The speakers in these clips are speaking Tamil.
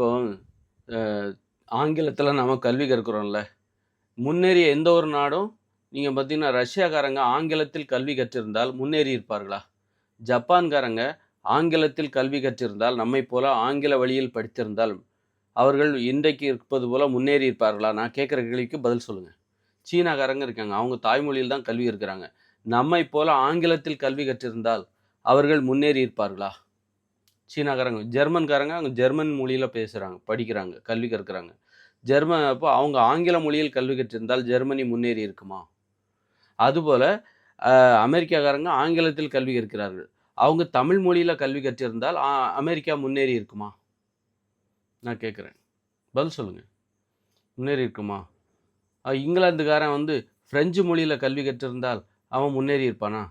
இப்போ ஆங்கிலத்தில் நம்ம கல்வி கற்கிறோம்ல. முன்னேறிய எந்த ஒரு நாடும் நீங்கள் பார்த்தீங்கன்னா ரஷ்யாக்காரங்க ஆங்கிலத்தில் கல்வி கற்றிருந்தால் முன்னேறி இருப்பார்களா? ஜப்பான்காரங்க ஆங்கிலத்தில் கல்வி கற்றிருந்தால் நம்மை போல ஆங்கில வழியில் படித்திருந்தால் அவர்கள் இன்றைக்கு இருப்பது போல முன்னேறி இருப்பார்களா? நான் கேட்குற கேள்விக்கு பதில் சொல்லுங்கள் சீனாக்காரங்க இருக்காங்க. அவங்க தாய்மொழியில் தான் கல்வி இருக்கிறாங்க நம்மை போல ஆங்கிலத்தில் கல்வி கற்றிருந்தால் அவர்கள் முன்னேறி இருப்பார்களா? சீனாக்காரங்க ஜெர்மன்காரங்க அவங்க ஜெர்மன் மொழியில் பேசுகிறாங்க படிக்கிறாங்க கல்வி கற்கிறாங்க. ஜெர்மன் அப்போ அவங்க ஆங்கில மொழியில் கல்வி கற்றிருந்தால் ஜெர்மனி முன்னேறி இருக்குமா? அதுபோல் அமெரிக்காக்காரங்க ஆங்கிலத்தில் கல்வி கற்கிறார்கள். அவங்க தமிழ் மொழியில் கல்வி கற்றிருந்தால் அமெரிக்கா முன்னேறி இருக்குமா? நான் கேட்குறேன். பதில் சொல்லுங்கள் முன்னேறி இருக்குமா? இங்கிலாந்துக்காரன் வந்து ஃப்ரெஞ்சு மொழியில் கல்வி கற்றிருந்தால் அவன் முன்னேறி இருப்பானா?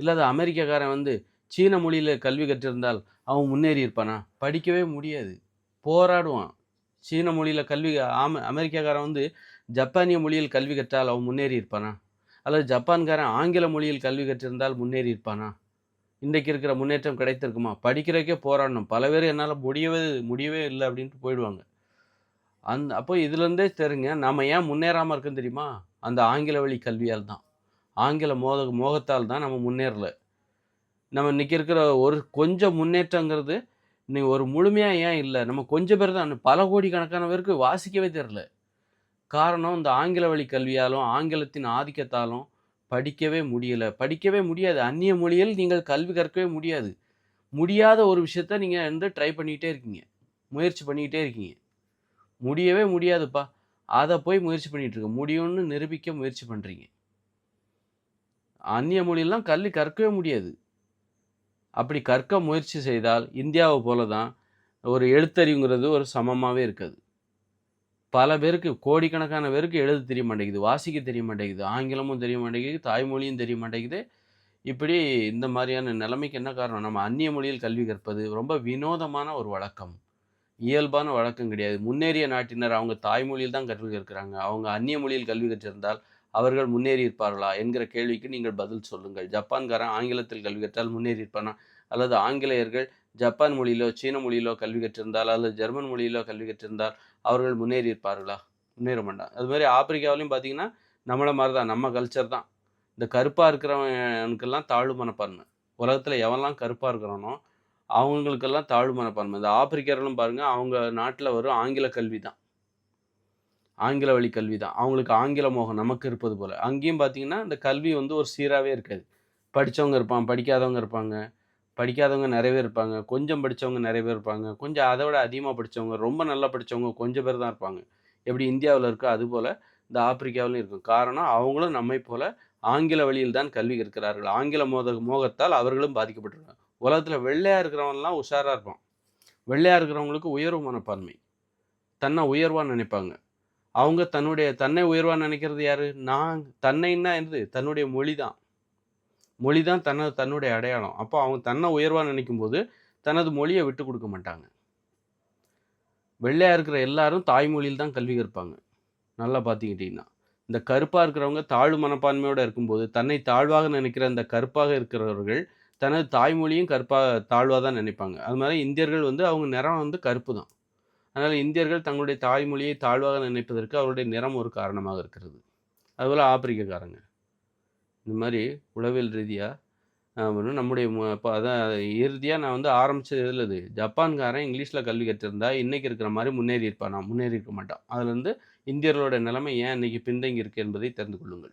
இல்லாத அமெரிக்காக்காரன் வந்து சீன மொழியில் கல்வி கற்றிருந்தால் அவன் முன்னேறி இருப்பானா? படிக்கவே முடியாது. போராடுவான். சீன மொழியில் கல்வி ஆம அமெரிக்காக்காரன் வந்து ஜப்பானிய மொழியில் கல்வி கற்றால் அவன் முன்னேறி இருப்பானா? அல்லது ஜப்பான்காரன் ஆங்கில மொழியில் கல்வி கற்றிருந்தால் முன்னேறி இருப்பானா? இன்றைக்கு இருக்கிற முன்னேற்றம் கிடைத்திருக்குமா? படிக்கிறக்கே போராடணும். பல பேர் என்னால் முடியவே முடியவே இல்லை அப்படின்ட்டு போயிடுவாங்க. அந்த அப்போ இதுலேருந்தே தெருங்க நம்ம ஏன் முன்னேறாமல் இருக்குன்னு தெரியுமா? அந்த ஆங்கில வழி கல்வியால் தான். ஆங்கில மோத மோகத்தால் தான் நம்ம முன்னேறலை. நம்ம இன்னைக்கு இருக்கிற ஒரு கொஞ்சம் முன்னேற்றங்கிறது இன்னைக்கு ஒரு முழுமையாக ஏன் இல்லை? நம்ம கொஞ்சம் பேர் தான். பல கோடி கணக்கான பேருக்கு வாசிக்கவே தெரில காரணம் இந்த ஆங்கில வழி கல்வியாலும் ஆங்கிலத்தின் ஆதிக்கத்தாலும் படிக்கவே முடியலை. படிக்கவே முடியாது. அந்நிய மொழியில் நீங்கள் கல்வி கற்கவே முடியாது. முடியாத ஒரு விஷயத்த நீங்கள் வந்து ட்ரை பண்ணிக்கிட்டே இருக்கீங்க. முயற்சி பண்ணிக்கிட்டே இருக்கீங்க. முடியவே முடியாதுப்பா. அதை போய் முயற்சி பண்ணிகிட்ருக்க முடியும்னு நிரூபிக்க முயற்சி பண்ணுறீங்க அந்நிய மொழியெல்லாம் கல்வி கற்கவே முடியாது. அப்படி கற்க முயற்சி செய்தால் இந்தியாவை போல தான் ஒரு எழுத்தறிவுங்கிறது ஒரு சமமாகவே இருக்குது. பல பேருக்கு கோடிக்கணக்கான பேருக்கு எழுத தெரிய மாட்டேங்குது வாசிக்க தெரிய மாட்டேங்குது ஆங்கிலமும் தெரிய மாட்டேங்குது தாய்மொழியும் தெரிய மாட்டேங்குது. இப்படி இந்த மாதிரியான நிலைமைக்கு என்ன காரணம்? நம்ம அந்நிய மொழியில் கல்வி கற்பது ரொம்ப வினோதமான ஒரு வழக்கம். இயல்பான வழக்கம் கிடையாது. முன்னேறிய நாட்டினர் அவங்க தாய்மொழியில் தான் கல்வி கற்கிறாங்க அவங்க அந்நிய மொழியில் கல்வி கற்றிருந்தால் அவர்கள் முன்னேறி இருப்பார்களா என்கிற கேள்விக்கு நீங்கள் பதில் சொல்லுங்கள். ஜப்பான்காரன் ஆங்கிலத்தில் கல்வி கற்றால் முன்னேறி இருப்பானா அல்லது ஆங்கிலேயர்கள் ஜப்பான் மொழியிலோ சீன மொழியிலோ கல்வி கற்றிருந்தால் அல்லது ஜெர்மன் மொழியிலோ கல்வி கற்றிருந்தால் அவர்கள் முன்னேறி இருப்பார்களா முன்னேற மாட்டாங்க. அது மாதிரி ஆப்பிரிக்காவிலையும் பார்த்தீங்கன்னா நம்மளை மாதிரி தான் நம்ம கல்ச்சர் தான். இந்த கருப்பாக இருக்கிறவனுக்கெல்லாம் தாழ்வு மனப்பான்மை. உலகத்தில் எவன்லாம் கருப்பாக இருக்கிறானோ அவங்களுக்கெல்லாம் தாழ்வு மனப்பான்மை. இந்த ஆப்பிரிக்கர்களும் பாருங்கள் அவங்க நாட்டில் வரும் ஆங்கில கல்வி தான் ஆங்கில வழி கல்வி தான். அவங்களுக்கு ஆங்கில மோகம் நமக்கு இருப்பது போல். அங்கேயும் பார்த்தீங்கன்னா இந்த கல்வி வந்து ஒரு சீராகவே இருக்காது. படித்தவங்க இருப்பான் படிக்காதவங்க இருப்பாங்க. படிக்காதவங்க நிறைய பேர் இருப்பாங்க. கொஞ்சம் படித்தவங்க நிறைய பேர் இருப்பாங்க. கொஞ்சம் அதை விட அதிகமாக படித்தவங்க ரொம்ப நல்லா படித்தவங்க கொஞ்சம் பேர் தான் இருப்பாங்க. எப்படி இந்தியாவில் இருக்கோ அதுபோல் இந்த ஆப்பிரிக்காவிலும் இருக்கும். காரணம் அவங்களும் நம்மை போல் ஆங்கில வழியில் தான் கல்வி கற்கிறார்கள். ஆங்கில மோத மோகத்தால் அவர்களும் பாதிக்கப்பட்டிருக்காங்க. உலகத்தில் வெள்ளையாக இருக்கிறவன்லாம் உஷாராக இருப்பான். வெள்ளையாக இருக்கிறவங்களுக்கு உயர்வு மனப்பான்மை. தன்னை உயர்வாக நினைப்பாங்க. அவங்க தன்னுடைய தன்னை உயர்வாக நினைக்கிறது யாரு? நான் தன்னைன்னா என்னது? தன்னுடைய மொழி தான் மொழி தான் தன்னை தன்னுடைய அடையாளம். அப்போ அவங்க தன்னை உயர்வாக நினைக்கும் போது தனது மொழியை விட்டு கொடுக்க மாட்டாங்க. வெள்ளையாக இருக்கிற எல்லாரும் தாய்மொழியில் தான் கல்வி கற்பாங்க. நல்லா பார்த்துக்கிட்டிங்கன்னா இந்த கருப்பாக இருக்கிறவங்க தாழ்வு மனப்பான்மையோடு இருக்கும்போது தன்னை தாழ்வாக நினைக்கிற அந்த கருப்பாக இருக்கிறவர்கள் தனது தாய்மொழியும் கருப்பாக தாழ்வாக தான் நினைப்பாங்க. அது மாதிரி இந்தியர்கள் வந்து அவங்க நிறம் வந்து கருப்பு தான். அதனால் இந்தியர்கள் தங்களுடைய தாய்மொழியை தாழ்வாக நினைப்பதற்கு அவருடைய நிறம் ஒரு காரணமாக இருக்கிறது. அதுபோல் ஆப்பிரிக்கக்காரங்க. இந்த மாதிரி உளவியல் ரீதியாக நம்முடைய மு- இப்போ அதான் இறுதியாக நான் வந்து ஆரம்பித்தது இதில் இது. ஜப்பான்காரன் இங்கிலீஷில் கல்வி கற்றிருந்தா இன்றைக்கி இருக்கிற மாதிரி முன்னேறி இருப்பான்? நான் முன்னேறி இருக்க மாட்டான். அதுலேருந்து இந்தியர்களோட நிலைமை ஏன் இன்றைக்கி பின்தங்கி இருக்குது என்பதை தெரிந்து கொள்ளுங்கள்.